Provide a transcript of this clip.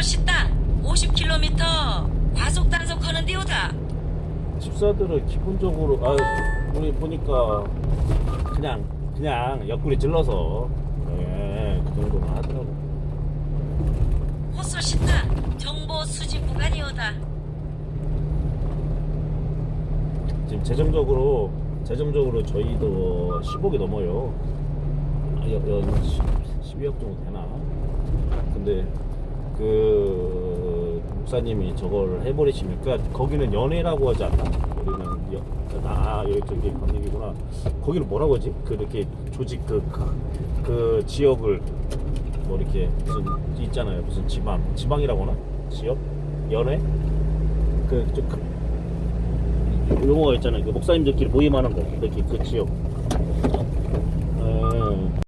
속초 식당 50km 과속 단속하는 데오다. 집사들은 기본적으로 아 우리 보니까 그냥 그냥 옆구리 찔러서 예, 그 정도는 하더라고. 호수 식당 정보 수집 구간이오다. 지금 재정적으로 재정적으로 저희도 10억이 넘어요. 아, 12억 정도 되나? 근데 그 목사님이 저걸 해버리시니까 거기는 연애라고 하지 않나? 우리는 여, 아 여기 저기 관님이구나. 거기는 뭐라고 하지? 그 이렇게 조직 그, 그, 그 지역을 뭐 이렇게 무슨 있잖아요. 무슨 지방 지방이라고 하나? 지역 연애? 그좀 용어가 있잖아요. 그 목사님들끼리 모임하는 거, 이렇게 그 지역.